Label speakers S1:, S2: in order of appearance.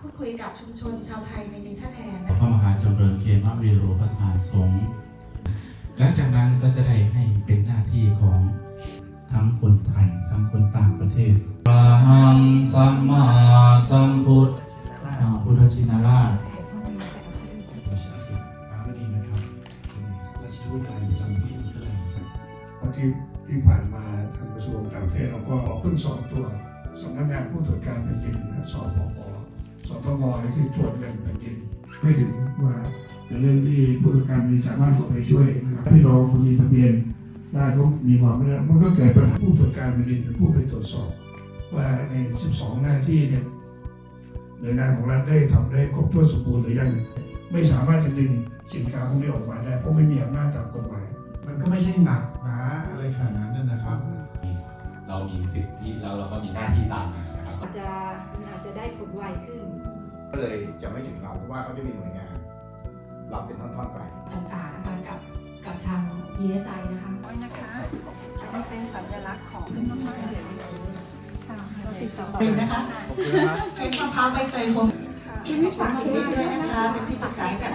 S1: พูดคุยกับชุมชนชาวไทยในเนเธอร์แลนด์
S2: พระมหาจำเริญเกมวีโรประธานสงฆ์หลังจากนั้นก็จะได้ให้เป็นหน้าที่ของทั้งคนไทย ทั้งคนต่างประเทศพระหังสัมมาสัมพุทธอ่าพุทธชินราช
S3: ผมชื่อสิทธิ์ปามณีนะครับเป็นราชทูตไทยประจำที่เนเธอร์แลนด์ครับ
S4: เพราะที่ที่ผ่านมาทางกระทรวงต่างประเทศเราก็เพิ่งสอบตัวสำ นักงานผู้ตรวจการแผ่นดินนะสปปสตงนี่คือตรวจเงินแผ่นดินไม่ถึงว่าเป็นเรื่องที่ผู้ตรวจการมีสามารถเข้าไปช่วยนะครับพี่น้องมีทะเบียนได้ก็มีความไม่ได้มันก็เกิดปัญหาผู้ตรวจการแผ่นดินเป็นผู้ไปตรวจสอบ ว่าใน 12 หน้าที่เนี่ยหน่วยงานของรัฐได้ทำได้ครบถ้วนสมบูรณ์หรือยังไม่สามารถจะดึงสินค้าพวกนี้ออกมาได้เพราะไม่มีอำนาจตามกฎหมาย
S3: มันก็ไม่ใช่หนักหนาอะไรขนาดนั้นนะครับ
S5: เรามีสิทธิแล้วเราก็มีหน้าที่ตามมานะครับ
S6: อาจจะมันอาจจะได้ผลไวขึ้น
S7: ก็เลยจะไม่ถึงเราเพราะว่าเขาจะมีหน่วยงานรับเป็นท่อนๆไป
S8: ต่างๆนะคะกับกับทาง DSI นะคะ
S1: นะคะอันนี้เป็นสัญลักษณ์ของเป็นมะพร้าวเดี๋ยวนี้เราติดต่อไปนะคะเป็นมะพร้าวใบเตยโฮมขอบคุณคุณวิทย์ด้วยนะคะเป็นที่ปรึกษาให้กับ